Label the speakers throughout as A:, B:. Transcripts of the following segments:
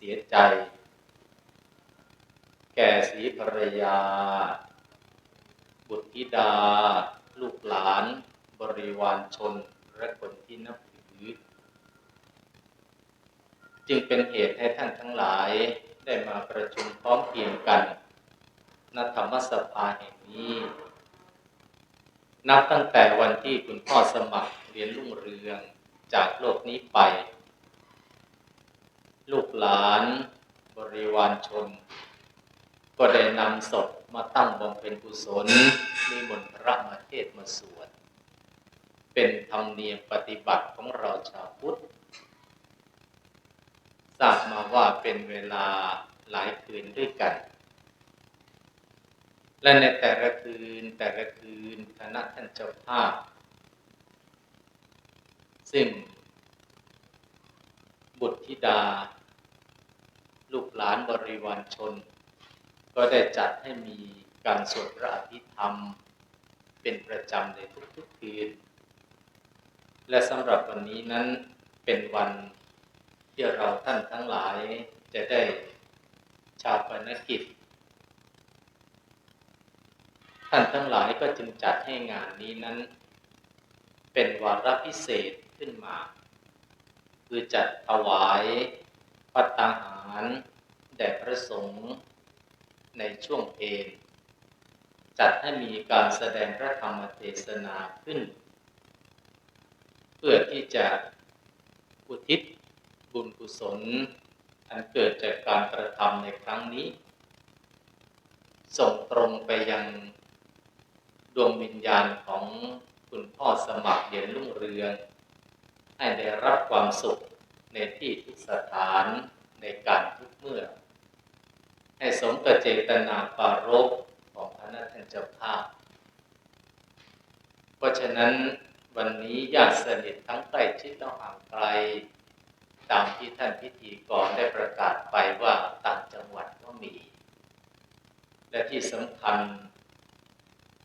A: เสียใจ แก่สีภรรยา บุตรธิดา ลูกหลาน บริวารชน และคนที่นับถือ จึงเป็นเหตุให้ท่านทั้งหลายได้มาประชุมพร้อมเพรียงกันณธรรมสภาแห่งนี้ นับตั้งแต่วันที่คุณพ่อสมัครเรียนรุ่งเรืองจากโลกนี้ไป ลูกหลานบริวารชน ก็ได้นำศพมาตั้งบำเพ็ญกุศลนิมนต์พระมาเทศมาสวด เป็นธรรมเนียมปฏิบัติของเราชาวพุทธทราบมาว่าเป็นเวลาหลายคืนด้วยกัน และในแต่ละคืนแต่ละคืนคณะท่านเจ้าภาพ ซึ่งบุตรธิดา ลูกหลานบริวารชน ก็ได้จัดให้มีการสวดพระอภิธรรม เป็นประจำในทุกๆคืน และสำหรับวันนี้นั้นเป็นวันที่เราท่านทั้งหลายจะได้ชาปนกิจ ท่านทั้งหลายก็จึงจัดให้งานนี้นั้น เป็นวาระพิเศษขึ้นมา คือจัดถวาย ปัตตาหารแด่พระสงฆ์ในช่วงเพลจัดให้มีการแสดงพระธรรมเทศนาขึ้น เพื่อที่จะอุทิศบุญกุศล อันเกิดจากการกระทำในครั้งนี้ ส่งตรงไปยังดวงวิญญาณของคุณพ่อสมัครเด่นรุ่งเรือง ให้ได้รับความสุข ในที่ทุกสถานในการทุกเมื่อ ให้สมกับเจตนาปารภของพระนัทเจ้าภาพ เพราะฉะนั้นวันนี้ญาติสนิททั้งใกล้ชิดและห่างไกล ตามที่ท่านพิธีกรได้ประกาศไปว่าต่างจังหวัดก็มี และที่สำคัญ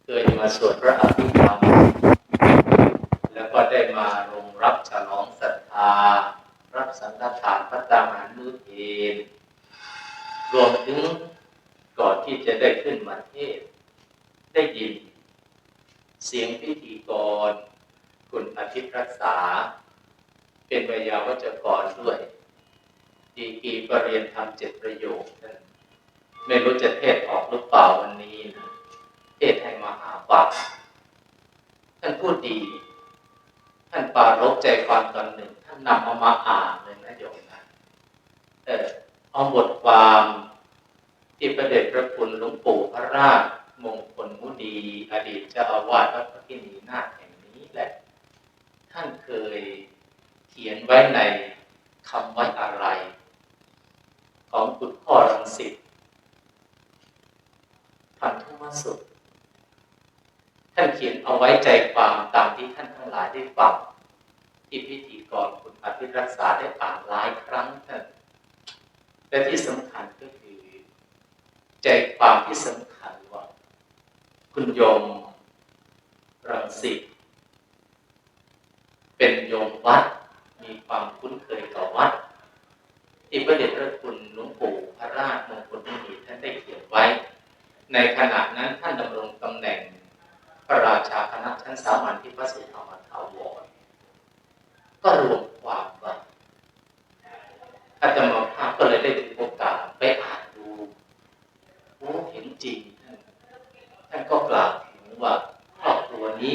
A: เคยมาสวดพระอภิธรรมแล้วก็ได้มาลงรับฉลองศรัทธา รับสังฆทานพระตามหารมื้อเพลรวมถึงก่อนที่จะได้ขึ้นมาเทศน์ได้ยิน เสียงพิธีกร คุณอาทิตย์รักษา เป็นวิยาวัจกรด้วย ดี กรีปรริญญาธรรมเจ็ดประโยคท่านไม่รู้จะเทศออกหรือเปล่าวันนี้นะเทศให้มหาบาปท่านพูดดี ท่านปรารบใจความตอนหนึ่ง ท่านนำเอามาอ่านเลยนะโยมนะเออเอาบทความที่ประเด็จพระคุณหลวงปู่พระราชมงคลมุนีอดีตเจ้าอาวาสวัดพระกินีนาถแห่งนี้แหละ ท่านเคยเขียนไว้ในคำไว้อะไร คุณพ่อรังสิตพันธุมสุขท่านเขียนเอาไว้ใจความตามที่ท่านทั้งหลายได้ฟังที่พิธีกรคุณอาทิรักษาได้อ่านหลายครั้งท่านแต่ที่สำคัญก็คือ ใจความที่สำคัญว่า คุณโยมรังสิตเป็นโยมวัด มีความคุ้นเคยกับวัด ที่พระเดชพระคุณหลวงปู่พระราชมงคลมุนีท่านได้เขียนไว้ ในขณะนั้นท่านดำรงตำแหน่ง พระราชาคณะชั้นสามัญที่พระสุธรรมถาวรก็รวมความว่าอาตมาภาพก็เลยได้ถือโอกาสไปอ่านดูโอ้เห็นจริงท่านท่านก็กล่าวถึงว่าครอบครัวนี้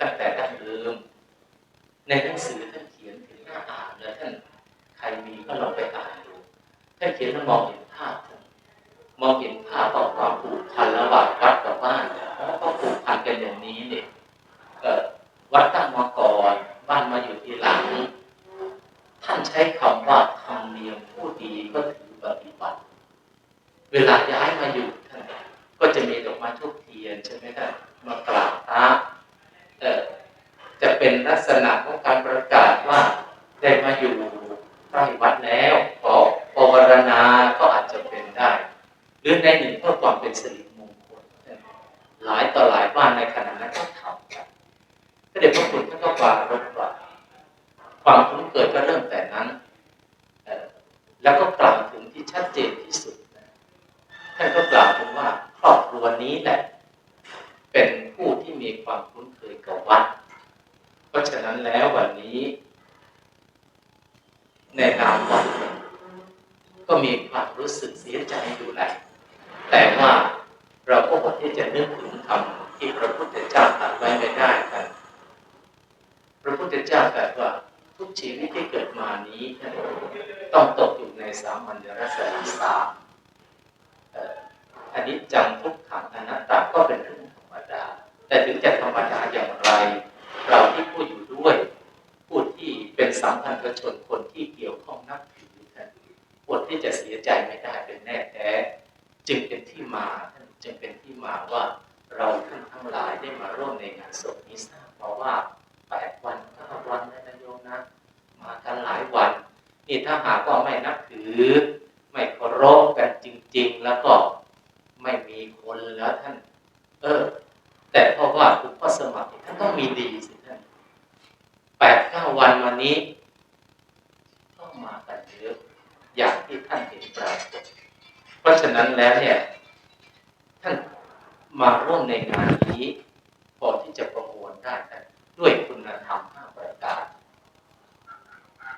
A: ตั้งแต่ดั้งเดิม ในหนังสือท่านเขียนถึงหน้าอ่านแล้วท่านใครมีก็ลองไปอ่านดูท่านเขียนแล้วมองเห็นภาพท่านมองเห็นภาพของความผูกพันระหว่างวัดกับบ้านเพราะก็ผูกพันกันอย่างนี้เนี่ยเอ่อวัดตั้งมาก่อนบ้านมาอยู่ทีหลัง ท่านใช้คำว่าธรรมเนียมผู้ดีก็ถือปฏิบัติ เวลาย้ายมาอยู่ท่านก็จะมีดอกไม้ทุกเทียนใช่ไหมท่านมากราบพระเอ่อจะเป็นลักษณะของการประกาศว่าได้มาอยู่ใกล้วัดแล้วขอปวารณาก็อาจจะเป็นได้ หรือในหนึ่งเพื่อความเป็นสิริมงคลหลายต่อหลายบ้านในขณะนั้นก็ทำกันก็เด็กพระคุณท่านก็ปรารบว่าความคุ้นเคยก็เริ่มแต่นั้นแล้วก็กล่าวถึงที่ชัดเจนที่สุดท่านก็กล่าวถึงว่าครอบครัวนี้แหละ เป็นผู้ที่มีความคุ้นเคยกับวัด เพราะฉะนั้นแล้ววันนี้ ในนามวัดก็มีความรู้สึกเสียใจอยู่แหละ แต่ว่าเราก็อดที่จะนึกถึงคำที่พระพุทธเจ้าตรัสไว้ไม่ได้กันพระพุทธเจ้าตรัสว่าทุกชีวิตที่เกิดมานี้ ต้องตกอยู่ในสามัญรัศมีสามอันนี้จังทุกขังอนัตตาก็เป็นเรื่องธรรมดา แต่ถึงจะธรรมดาอย่างไร เราที่พูดอยู่ด้วยผู้ที่เป็นสัมพันธชนคนที่เกี่ยวข้องนับถือกันอดที่จะเสียใจไม่ได้เป็นแน่ จึงเป็นที่มาท่านจึงเป็นที่มาว่าเราท่านทั้งหลายได้มาร่วมในงานศพนี้ทราบเพราะว่าแปดวันเก้าวันนะนายโยมนะ มากันหลายวันนี่ถ้าหากว่าไม่นับถือ ไม่เคารพกันจริง ๆ แล้วก็ นั้นแล้วเนี่ยท่านมาร่วมในงานนี้พอที่จะประมวลได้ด้วยคุณธรรมห้าประการ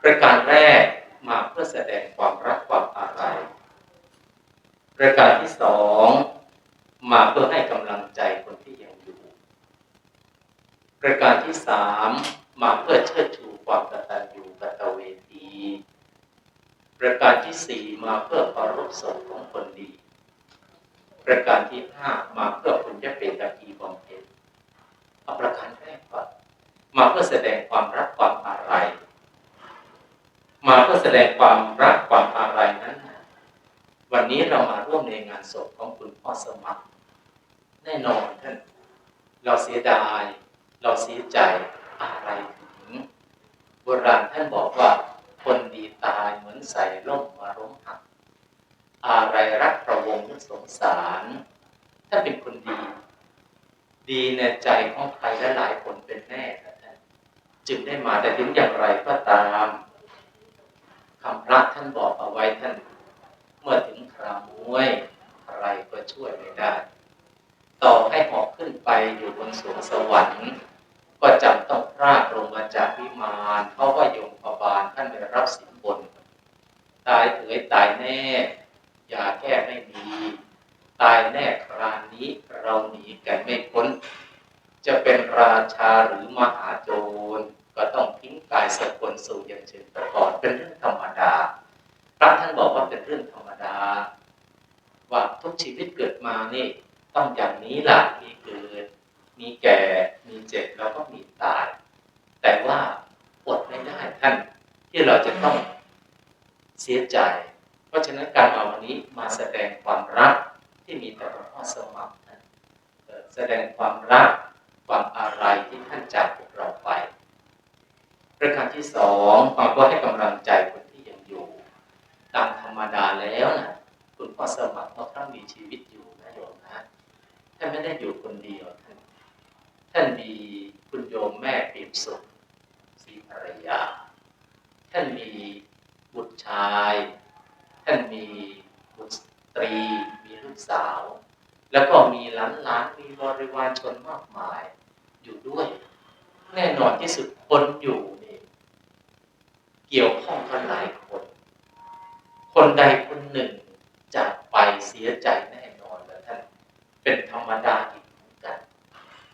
A: ประการแรกมาเพื่อแสดงความรักความอาลัยประการที่สองมาเพื่อให้กำลังใจคนที่ยังอยู่ ประการที่สามมาเพื่อเชิดชูความกตัญญูกตเวที ประการที่สี่มาเพื่อเคารพศพของคนดี ประการที่ห้ามาเพื่อคุณจะเป็นตะกีบำเพ็ญเอาประการแรกก่อนมาเพื่อแสดงความรักความอาลัยมาเพื่อแสดงความรักความอาลัยนั้น วันนี้เรามาร่วมในงานศพของคุณพ่อสมัคร แน่นอนท่านเราเสียดาย เราเสียใจอะไรถึงโบราณท่านบอกว่าคนดีตายเหมือนใส่ล่มมาล้มหัก อะไรรักประวงสงสารท่านเป็นคนดี ดีในใจของใครและหลายคนเป็นแน่ท่านจึงได้มาแต่ถึงอย่างไรก็ตามคำพระท่านบอกเอาไว้ท่าน เมื่อถึงคราวมวยใครก็ช่วยไม่ได้ ต่อให้หอกขึ้นไปอยู่บนสวงสวรรค์ ก็จำต้องพรากลงมาจากวิมานเพราะว่ายมพบาลท่านไปรับสินบน ตายเอ๋ยตายแน่อย่าแก้ไม่มี ตายแน่คราวนี้เราหนีกันไม่พ้น จะเป็นราชาหรือมหาโจรก็ต้องทิ้งกายสกุลสู่อย่างเชิงตะกอนเป็นเรื่องธรรมดาพระท่านบอกว่าเป็นเรื่องธรรมดา ว่าทุกชีวิตเกิดมานี่ต้องอย่างนี้ล่ะมีเกิด มีแก่ มีเจ็บแล้วก็มีตาย แต่ว่าอดไม่ได้ท่านที่เราจะต้องเสียใจ เพราะฉะนั้นการมาวันนี้มาแสดงความรักที่มีต่อหลวงพ่อสมัครแสดงความรัก ความอาลัยที่ท่านจากพวกเราไป ประการที่สองมาก็ให้กำลังใจคนที่ยังอยู่ ตามธรรมดาแล้วนะคุณพ่อสมัครเมื่องมีชีวิตอยู่นะโยมนะท่านไม่ได้อยู่คนเดียวท่านท่านมีคุณโยมแม่เปี่ยมสุขศรีภรรยา ท่านมีบุตรชาย ท่านมีบุตรสตรี มีลูกสาว แล้วก็มีหลานๆมีบริวารชนมากมาย ด้วย แน่นอนที่สุดคนอยู่นี่เกี่ยวข้องกันหลายคน คนใดคนหนึ่งจากไปเสียใจแน่นอนแล้วท่านเป็นธรรมดาอีกเหมือนกัน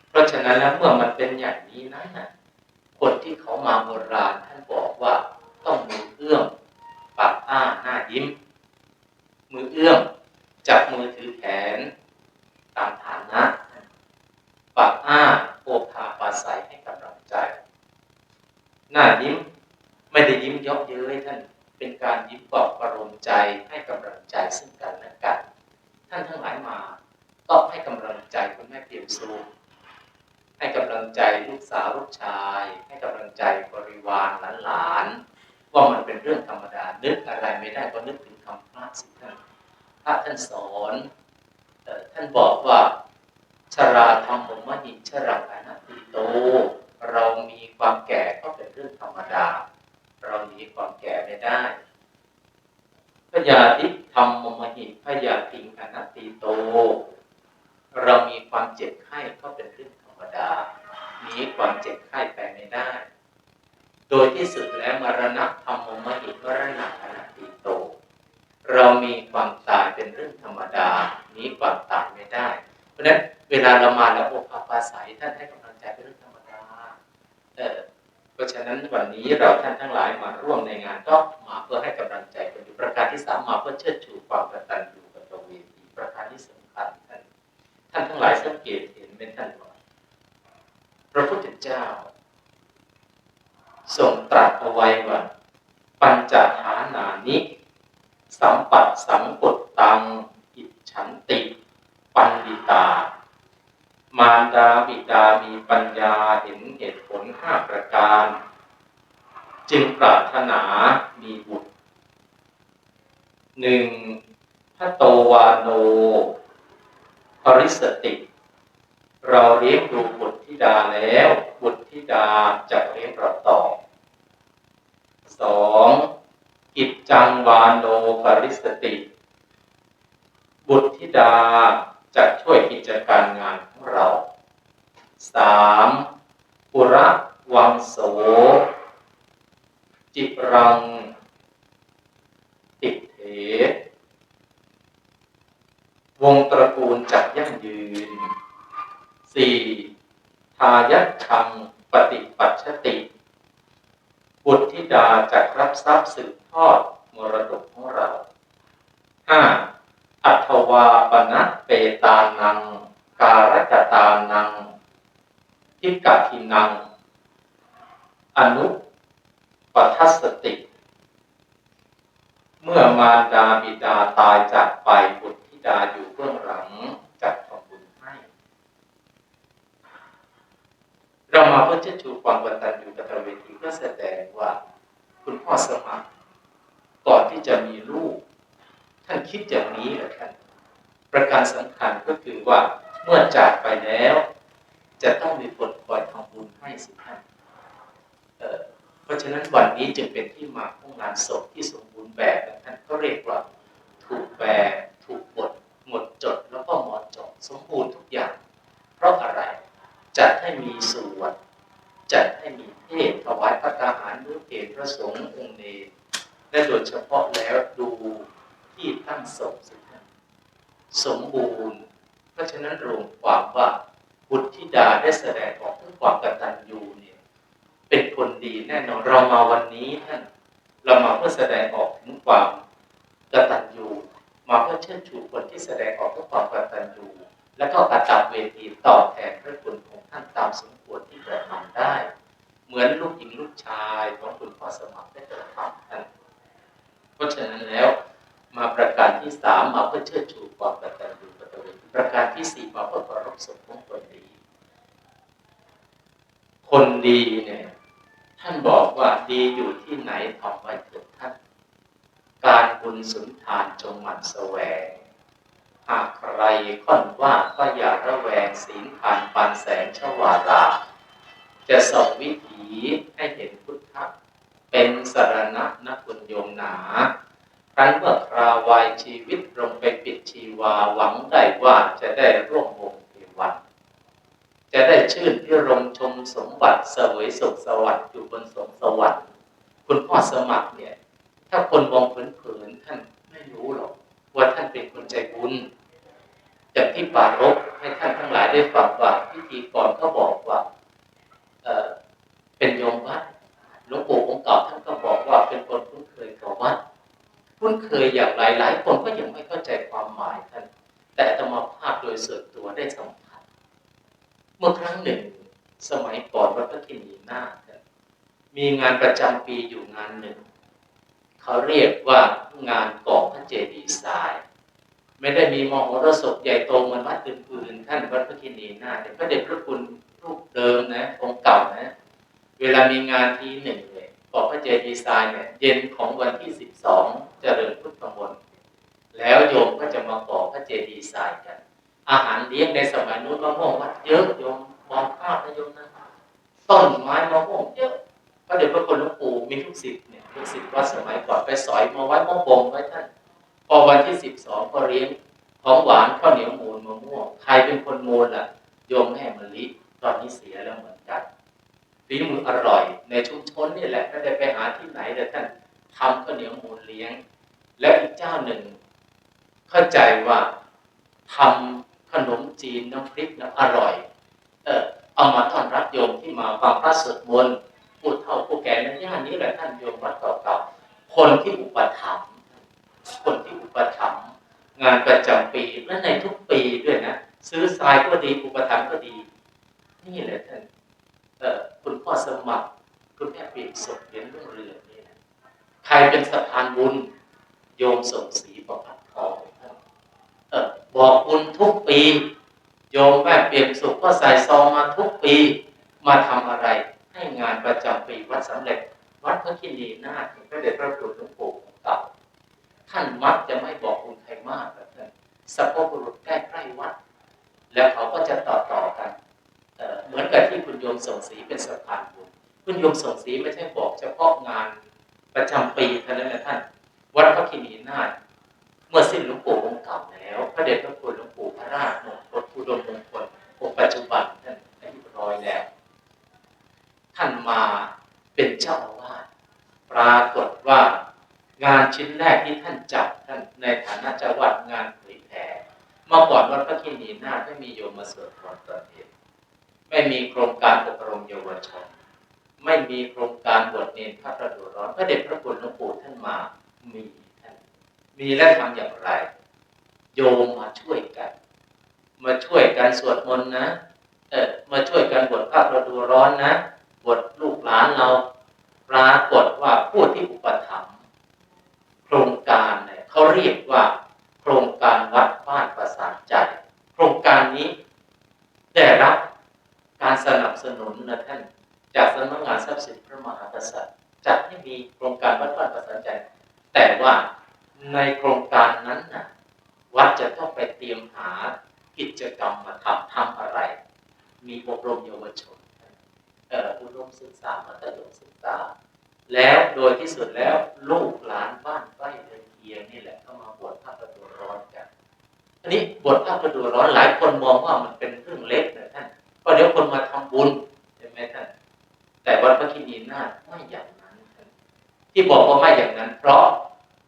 A: เพราะฉะนั้นแล้วเมื่อมันเป็นอย่างนี้นั้นะคนที่เขามาโบราณท่านบอกว่าต้องมือเอื้อมปากอ้าหน้ายิ้ม มือเอื้อมจับมือถือแขนตามฐานะปากอ้า โอภาปาศัยให้กำลังใจ หน้ายิ้มไม่ได้ยิ้มเยาะเย้ยท่านเป็นการยิ้มปลอบประโลมใจให้กำลังใจซึ่งกันและกัน ท่านทั้งหลายมาก็ให้กำลังใจคุณแม่เปียมสุให้กำลังใจลูกสาวลูกชาย ให้กำลังใจบริวารหลานๆว่ามันเป็นเรื่องธรรมดานึกอะไรไม่ได้ก็นึกถึงคำพระสิท่านพระท่านสอนท่านบอกว่า ชราธรรมมหิชรังอนัตติโต เรามีความแก่ก็เป็นเรื่องธรรมดา เราหนีความแก่ไม่ได้พยาธิธรรมมหิพยาติงอนัตติโต เรามีความเจ็บไข้ก็เป็นเรื่องธรรมดาหนีความเจ็บไข้ไปไม่ได้ โดยที่สุดแล้วมรณะธรรมมหิวรณะอนัตติโต เรามีความตายเป็นเรื่องธรรมดาหนีความตายไม่ได้ เพราะฉะนั้นเวลาเรามาแล้วโอภาปาศัยท่านให้กำลังใจเป็นเรื่องธรรมดาเออเพราะฉะนั้นวันนี้เราท่านทั้งหลายมาร่วมในงานก็มาเพื่อให้กำลังใจกันอยู่ประการที่สามมาเพื่อเชิดชูความกตัญญูกตเวทีประการที่สำคัญท่านท่านทั้งหลายสังเกตเห็นเป็นท่านว่าพระพุทธเจ้าทรงตรัสเอาไว้ว่าปัญจฐานานิสัมปัตสังกตตังอิฉันติ ปันดิ ตา มารดาบิดามีปัญญาเห็นเหตุผลห้าประการ จึงปรารถนามีบุตรหนึ่งพระโตวาโน ปริสติ เราเลี้ยงดูบุตรธิดาแล้ว บุตรธิดาจะเลี้ยงเราต่อสองกิจจังวาโนปริสติ บุตรธิดา จะช่วยกิจการงานของเราสามปุระวังโส จิรัง ติดเถ วงตระกูลจักยั่งยืนสี่ทายัชังปฏิปัชติ บุตรธิดาจะรับทรัพย์สืบทอดมรดกของเราห้า อัทวาปณะเปตานัง การกตานัง ทิกาทินัง อนุปัทัสติ เมื่อมารดาบิดาตายจากไปบุตรธิดาอยู่เบื้องหลังจัดทำบุญให้ เรามาเพื่อจะชูความกตัญญูกตเวทีเพื่อแสดงว่า คุณพ่อสมัครก่อนที่จะมีลูก ท่านคิดอย่างนี้เหรอ ประการสำคัญก็คือว่าเมื่อจากไปแล้ว จะต้องมีคนคอยทำบุญให้สิท่านเอ่อเพราะฉะนั้นวันนี้จึงเป็นที่มาของงานศพที่สมบูรณ์แบบท่านก็เรียกว่าถูกแบบถูกบทหมดจดแล้วก็หมดจดสมบูรณ์ทุกอย่าง เพราะอะไรจัดให้มีสวดจัดให้มีเทศถวายพระทหารมื้อเพลพระสงฆ์องค์เนรและโดยเฉพาะแล้วดูที่ตั้งศพสิ สมบูรณ์ เพราะฉะนั้นรวมความว่าบุตรธิดาได้แสดงออกถึงความกตัญญูเนี่ยเป็นคนดีแน่นอนเรามาวันนี้ท่านเรามาเพื่อแสดงออกถึงความกตัญญูมาเพื่อเชิดชูคนที่แสดงออกถึงความกตัญญูและก็กระจับเวทีตอบแทนพระคุณของท่านตามสมควรที่จะทำได้ เหมือนลูกหญิงลูกชายของคุณพ่อสมัครได้กระทำท่านเพราะฉะนั้นแล้ว มาประการที่สามมาเพื่อเชิดชูความกตัญญูกตเวทีประการที่สี่มาเพื่อเคารพศพของคนดี คนดีเนี่ย ท่านบอกว่าดีอยู่ที่ไหนทำไว้เถิดท่าน การบุญสุนทานจงหมั่นแสวง หากใครค่อนว่าก็อย่าระแวงศีลทานปานแสงชวาราจะส่องวิถีให้เห็นพุทธะเป็นสารณะนักบุญโยมหนา ครั้นเมื่อคราวายชีวิตลงไปปิดชีวาหวังได้ว่าจะได้ร่วมวงเทวัน จะได้ชื่นที่รมชมสมบัติเสวยสุขสวัสดิ์อยู่บนสวงสวรรค์คุณพ่อสมัครเนี่ย ถ้าคนมองเผินๆท่านไม่รู้หรอก ว่าท่านเป็นคนใจบุญจากที่ปารบให้ท่านทั้งหลายได้ฟังว่าพิธีกรเขาบอกว่าเเป็นโยมวัดหลวงปู่องค์เก่าท่านก็บอกว่าเป็นคนคุ้นเคยกับวัด คุ้นเคยอย่างไรหลายคนก็ยังไม่เข้าใจความหมายท่านแต่อาตมาภาพโดยส่วนตัวได้สัมผัสเมื่อครั้งหนึ่ง สมัยก่อนวัดพระคินีนาถมีงานประจำปีอยู่งานหนึ่ง เขาเรียกว่างานก่อพระเจดีย์ทรายไม่ได้มีมโหรสพใหญ่โตเหมือนวัดอื่นๆท่านวัดพระคินีนาถแต่พระเดชพระคุณรูปเดิมนะองค์เก่านะ เวลามีงานทีหนึ่งเลย ก่อพระเจดีย์ทรายเนี่ยเย็นของวันที่สิบสองเจริญพุทธมนต์แล้วโยมก็จะมาก่อพระเจดีย์ทรายกัน อาหารเลี้ยงในสมัยนู้นมะม่วงวัดเยอะโยมมองภาพนะโยมนะต้นไม้มะม่วงเยอะพระเดชพระคุณหลวงปู่มีทุกสิทธิ์เนี่ยทุกสิทธิ์วัดสมัยก่อนไปสอยมาไว้มะบงไว้ท่านพอวันที่สิบสองก็เลี้ยงของหวานข้าวเหนียวมูลมะม่วงใครเป็นคนมูลล่ะโยมแม่มะลิตอนนี้เสียแล้วเหมือนกัน ฝีมืออร่อย ในชุมชนนี่แหละไม่ได้ไปหาที่ไหนแต่ท่านทำข้าวเหนียวมูลเลี้ยง แล้วอีกเจ้าหนึ่ง เข้าใจว่าทำขนมจีนน้ำพริกน้ำอร่อย เออเอามาต้อนรับโยมที่มาฟังพระสวดมนต์พูดเท่าผู้แก่ในย่านนี้แหละท่านโยมวัดเก่าๆคนที่อุปถัมภ์คนที่อุปถัมภ์งานประจำปีและในทุกปีด้วยนะ ซื้อทรายก็ดีอุปถัมภ์ก็ดี นี่แหละท่าน คุณพ่อสมัคร คุณแม่เปลี่ยนศพเรียนรุ่งเรืองนี่นะใครเป็นสะพานบุญ โยมส่งสีประพัดทองบอกบุญทุกปี โยมแม่เปี่ยนสุขก็ใส่ซองมาทุกปี มาทำอะไร ให้งานประจำปีวัดสำเร็จ วัดพระคินีนาถพระเดชพระคุณหลวงปู่ของเก่าท่านมักจะไม่บอกคุณใครมากแบบนั้นสัพพบุรุษใกล้ๆวัด แล้วเขาก็จะต่อต่อๆกันเอ่อเหมือนกับที่คุณโยมส่งสีเป็นสะพานบุ ญคุณโยมส่งสีไม่ใช่บอกเฉพาะงานประจำปีเท่านั้นนะท่าน วัดพระคินีนาถเมื่อสิ้นหลวงปู่องค์เก่าแล้ว พระเดชพระคุณหลวงปู่พระราชมงคลอุดมมงคลองค์ปัจจุบันท่านอายุร้อยแล้ว ท่านมาเป็นเจ้าอาวาสปรากฏว่างานชิ้นแรกที่ท่านจับท่านในฐานะเจ้าวาดงานเผยแผ่เมื่อก่อนวัดพระคินีนาถไม่มีโยมมาสวดมนต์ตอนเย็นไม่มีโครงการอบ ไม่มีโครงการบวชเนรพระประดูร้อนพระเดชพระคุณหลวงปู่ท่านมามีท่านมีและทำอย่างไร โยมมาช่วยกัน มาช่วยกันสวดมนต์นะเออมาช่วยกันบวชพระประดูร้อนนะบวชลูกหลานเราปรากฏว่าผู้ที่อุปถัมภ์โครงการเนี่ยเขาเรียกว่า โครงการวัดบ้านประสานใจ โครงการนี้ได้รับการสนับสนุนนะท่าน จากสำนักงานทรัพย์สินพระมหากษัตริย์จัดให้มีโครงการวัดบ้านประสานใจ แต่ว่าในโครงการนั้นนะวัดจะต้องไปเตรียมหากิจกรรมมาทำทำอะไร มีอบรมเยาวชนเอ่ออุดมศึกษามัธยมศึกษา แล้วโดยที่สุดแล้วลูกหลานบ้านใกล้เรือนเคียงนี่แหละก็มาบวชภาคประตูร้อนกันอันนี้บวชภาคประตูร้อนหลายคนมองว่ามันเป็นเรื่องเล็กนะท่านเพราะเดี๋ยวคนมาทำบุญใช่ไหมท่าน แต่วัดพระคินีนาถไม่อย่างนั้นท่าน ที่บอกว่าไม่อย่างนั้น เพราะ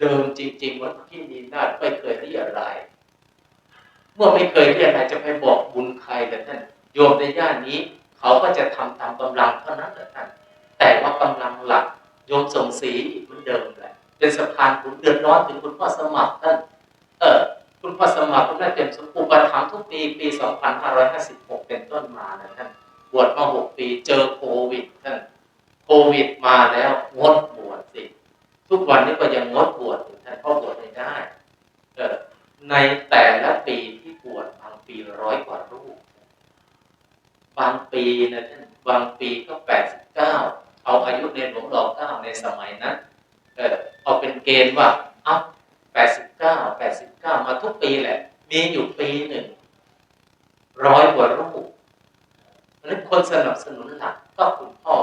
A: เดิมจริงๆวัดพระคินีนาถไม่เคยเรียอะไรายเมื่อไม่เคยเรียอะไรายจะไปบอกบุญใครแต่ท่านโยมในย่านนี้ เขาก็จะทำตามกำลังเท่านั้นแหละท่านแต่ว่ากำลังหลักโยมส่งสีเหมือนเดิมแหละเป็นสะพานบุญเดือดร้อนถึงคุณพ่อสมัครท่านเออคุณพ่อสมัครคุณแม่เต็มสมอุปถัมทุกปีปี 2556 เป็นต้นมานะท่านบวชมา 6 ปีเจอโควิดท่าน โควิดมาแล้วงดบวชสิ ทุกวันนี้ก็ยังงดบวชอยู่ท่านพราะบวชไม่ได้เออในแต่ละปีที่บวชบางปีร้อยกว่ารูป บางปีนะท่านบางปีก็แปดสิบเก้าเอาอายุในหลวงรอเก้าในสมัยนั้นเออเอาเป็นเกณฑ์ว่าเอ้าแปดสิบเก้าแปดสิบเก้ามาทุกปีแหละ มีอยู่ปีหนึ่งร้อยกว่ารูปเพราะนั้นคนสนับสนุนหลักก็คุณพ่อ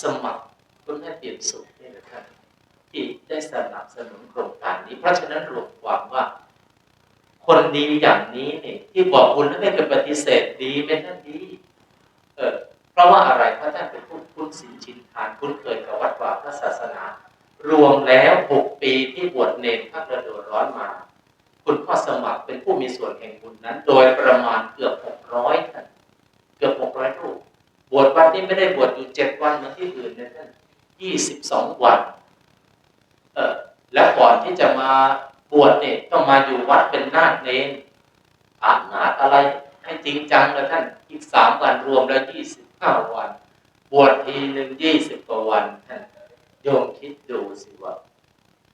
A: สมัครคุณแม่เปลี่ยนสุขนี่นะครับที่ได้สนับสนุนโครงการนี้ เพราะฉะนั้นรวมความว่า คนดีอย่างนี้เนี่ยที่บอกบุญแล้วไม่เคยปฏิเสธดีไหมท่านดีเออเพราะว่าอะไรเพราะท่านเป็นผู้คุ้นสินชินทานคุ้นเคยกับวัดวาพระศาสนา รวมแล้วหกปีที่บวชเนรพระกระโดดร้อนมา คุณพ่อสมัครเป็นผู้มีส่วนแห่งบุญนั้น โดยประมาณเกือบหกร้อยท่านเกือบหกร้อยรูป บวชวัดนี้ไม่ได้บวชอยู่เจ็ดวันเหมือนที่อื่นนะท่านยี่สิบสองวัน เออแล้วก่อนที่จะมาบวชเนี่ยต้องมาอยู่วัดเป็นนาคเนรอาบนาคอะไรให้จริงจังเลยท่านอีกสามวันรวมแล้วยี่สิบห้าวัน บวชทีหนึ่งยี่สิบกว่าวันท่านโยมคิดดูสิว่า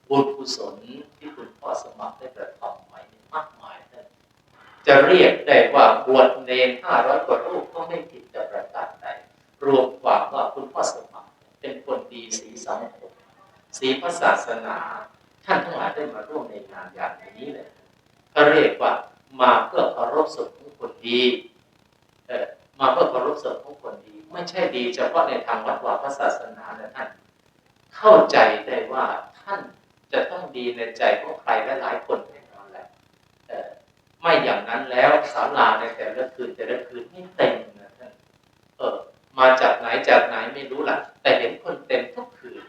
A: บุญกุศลที่คุณพ่อสมัครได้กระทำไว้มากมายท่านจะเรียกได้ว่าบวชเนรห้าร้อยกว่ารูปก็ไม่ผิดจะประการใด รวมความว่าคุณพ่อสมัครเป็นคนดีสีสังคมสีพระศาสนา ท่านทั้งหลายได้มาร่วมในงานอย่างนี้เลยก็เรียกว่ามาเพื่อเคารพศพของคนดีเออมาเพื่อเคารพศพของคนดี ไม่ใช่ดีเฉพาะในทางวัดวาพระศาสนานะท่าน เข้าใจได้ว่าท่านจะต้องดีในใจของใครและหลายคนแน่นอนแหละไม่อย่างนั้นแล้วสาลาในแต่ละคืนแต่ละคืนไม่เต็ม มาจากไหนจากไหนไม่รู้ล่ะ แต่เห็นคนเต็มทุกคืน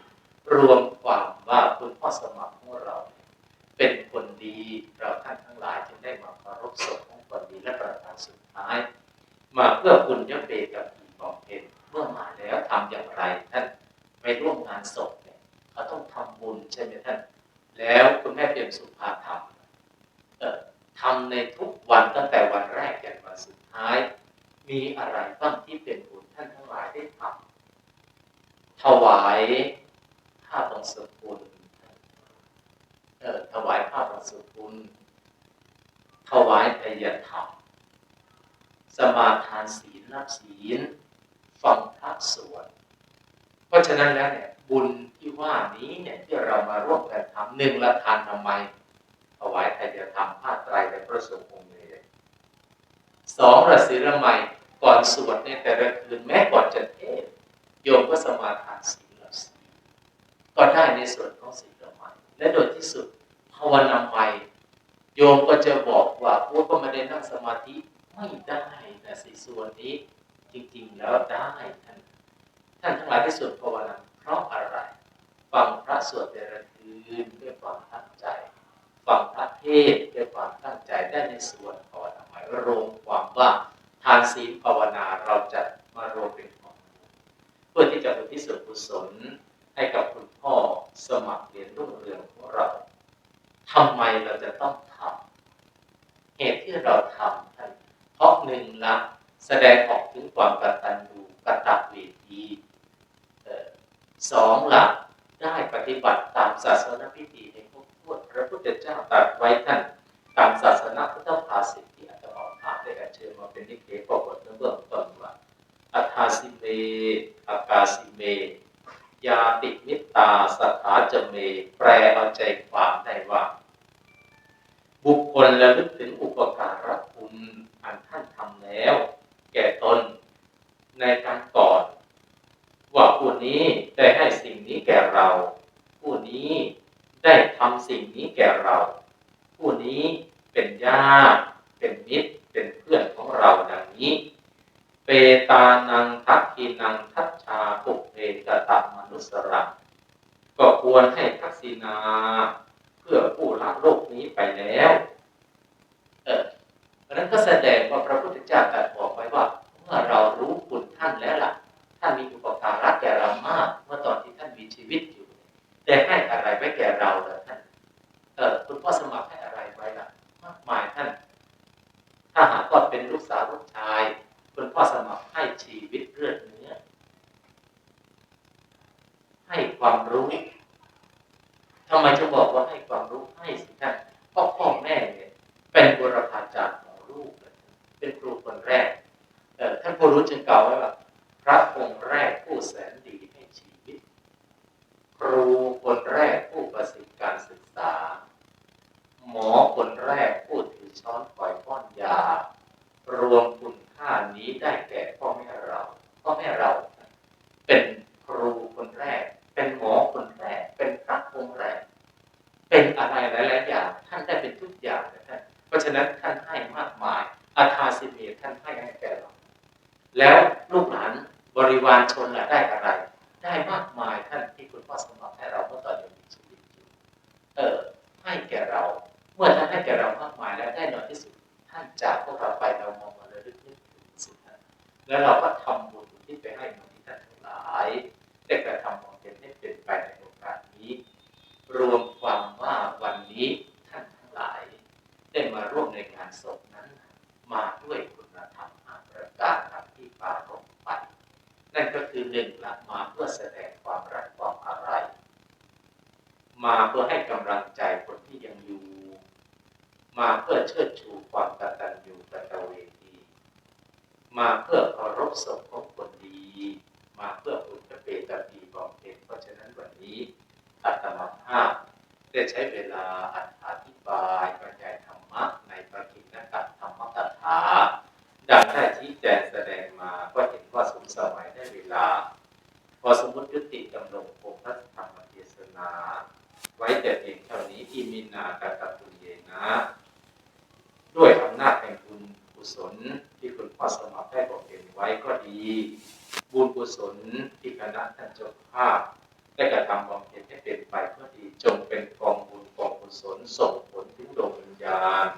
A: รวมความว่าคุณพ่อสมัครของเรา เป็นคนดีเราท่านทั้งหลายจึงได้มาเคารพศพของคนดีและประการสุดท้าย มาเพื่อคุณยเปกับอีบอกเห็นเมื่อมาแล้วทำอย่างไรท่านไปร่วมงานศพเนี่ยเขาต้องทำบุญใช่ไหมท่าน แล้วคุณแม่เปี่ยมสุภาทำเอ่อทำในทุกวันตั้งแต่วันแรกจนวันสุดท้าย มีอะไรบ้างที่เป็นบุญท่านทั้งหลายได้ทำถวายผ้าบังสุกุลเอ่อถวายผ้าบังสุกุลถวายทายธรรม สมาทานศีลรับศีลฟังพระสวดเพราะฉะนั้นแล้วเนี่ยบุญที่ว่านี้เนี่ยที่เรามาร่วมกันทำหนึ่งละทานทำไมถวายไตรธรรมผ้าไตรและพระสงฆ์องค์เลยสองละศีลละไมก่อนสวดในแต่ละคืนแม้ก่อนจะเทศน์โยมก็สมาทานศีลรับศีลก็ได้ในส่วนของศีลละไมและโดยที่สุดภาวนาไม่โยมก็จะบอกว่าโอ้ก็ไม่ได้นั่งสมาธิ ไม่ได้นะสิส่วนนี้จริง ๆ แล้วได้ท่านท่านทั้งหลายที่สวดภาวนาเพราะอะไรฟังพระสวดแต่ละคืนด้วยความตั้งใจฟังพระเทศด้วยความตั้งใจได้ในส่วนภาวนาหมายรวมความว่าทานศีลภาวนาเราจะมารวมเป็นของเพื่อที่จะเป็นที่สุดกุศลให้กับคุณพ่อสมัครเรียนรุ่งเรืองของเราทำไมเราจะต้องทำเหตุที่เราทำท่า เพราะหนึ่งละแสดงออกถึงความกตัญญูกตเวทีสองละได้ปฏิบัติตามศาสนพิธีในพวกพวดพระพุทธเจ้าตรัสไว้ท่านตามศาสนาพุทธภาษิตที่อาจจะบอกภาพได้อัญเชิญมาเป็นนิเคปบทเบื้องต้นว่าอัทาสิเมอากาสิเม ยาติมิตาสถาจเม แปลเอาใจความได้ว่า บุคคลระลึกถึงอุปการะคุณ อันท่านทำแล้ว แก่ตนในการก่อน ว่าผู้นี้ได้ให้สิ่งนี้แก่เรา ผู้นี้ได้ทำสิ่งนี้แก่เรา ผู้นี้เป็นญาติเป็นมิตรเป็นเพื่อนของเราดังนี้ เปตานังทักขีนังทัชชาปุเพกตมนุสรังก็ควรให้ทักษินาเพื่อผู้ละโลกนี้ไปแล้ว เออ เพราะนั้นก็แสดงว่าพระพุทธเจ้าตรัสบอกไว้ว่า เมื่อเรารู้คุณท่านแล้วล่ะ ท่านมีอุปการะแก่เรามากเมื่อตอนที่ท่านมีชีวิตอยู่แต่ให้อะไรไว้แก่เราล่ะท่านเออคุณพ่อสมัครให้อะไรไว้ล่ะมากมายท่าน ถ้าหากว่าเป็นลูกสาวลูกชาย คุณพ่อสมัครให้ชีวิตเลือดเนื้อ ให้ความรู้ทำไมจะบอกว่าให้ความรู้ให้สิท่าน ผู้รู้จึงกล่าวไว้ว่า พระองค์แรกผู้แสนดีให้ชีวิต ครูคนแรกผู้ประสิทธิการศึกษา หมอคนแรกผู้ถือช้อนปล่อยป้อนยา รวมคุณค่านี้ได้แก่พ่อแม่เราพ่อแม่เรา เป็นครูคนแรก เป็นหมอคนแรก เป็นพระองค์แรก เป็นอะไรหลายๆอย่างท่านได้เป็นทุกอย่างนะท่านเพราะฉะนั้นท่านให้มากมายอาทาสิเมท่านให้ให้แก่เรา แล้วลูกหลานบริวารชนล่ะได้อะไร ได้มากมายท่านที่คุณพ่อสมบัติให้เราเมื่อตอนยังมีชีวิตอยู่เออให้แก่เรา เมื่อท่านให้แก่เรามากมายแล้วได้น้อยที่สุด ท่านจากพวกเราไปเรามองมาเลยลึกนึกถึงสิ่งนั้นแล้วเราก็ทำบุญที่ไปให้บุญที่ท่านทั้งหลายได้กระทำความเป็นให้เป็นไปในโอกาสนี้ รวมความว่าวันนี้ท่านทั้งหลาย ได้มาร่วมในงานศพนั้น มาด้วยคุณธรรมห้าประการตามที่ปรารภไป นั่นก็คือหนึ่งละมาเพื่อแสดงความรักความอะไร มาเพื่อให้กำลังใจคนที่ยังอยู่ มาเพื่อเชิดชูความกตัญญูกตเวที มาเพื่อเคารพศพของคนดี มาเพื่ออุตเปตปีบอกเองเพราะฉะนั้นวันนี้อาตมาภาพได้ใช้เวลาอธิบายบรรยายธรรมะในปกิณกธรรมกถาดังได้ชี้แจงแสดงมาก็เห็นว่าสมสมัยได้เวลา พอสมมติ ยุติดำรงคงพระธรรมเทศนา ไว้แต่เพียงเท่านี้อิมินากตปุเยนะ ด้วยอำนาจแห่งบุญกุศลที่คุณพ่อสมัครได้บอกเห็นไว้ก็ดี บุญกุศลที่คณะท่านเจ้าภาพได้กระทำบำเพ็ญให้เป็นไปก็ดีจงเป็นกองบุญกองกุศลส่งผลถึงดวงวิญญาณ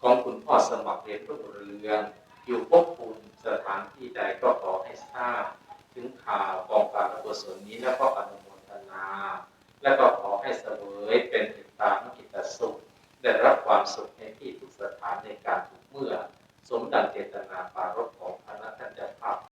A: ของคุณพ่อสมัครเรียนรุ่งเรืองอยู่พภูมิสถานที่ใดก็ขอให้ทราบ ถึงข่าวกองการกุศลนี้แล้วก็อนุโมทนา และก็ขอให้เสวยเป็นติตตามกิตสุข ได้รับความสุขในที่ทุกสถานในการทุกเมื่อ สมดังเจตนาปรารถ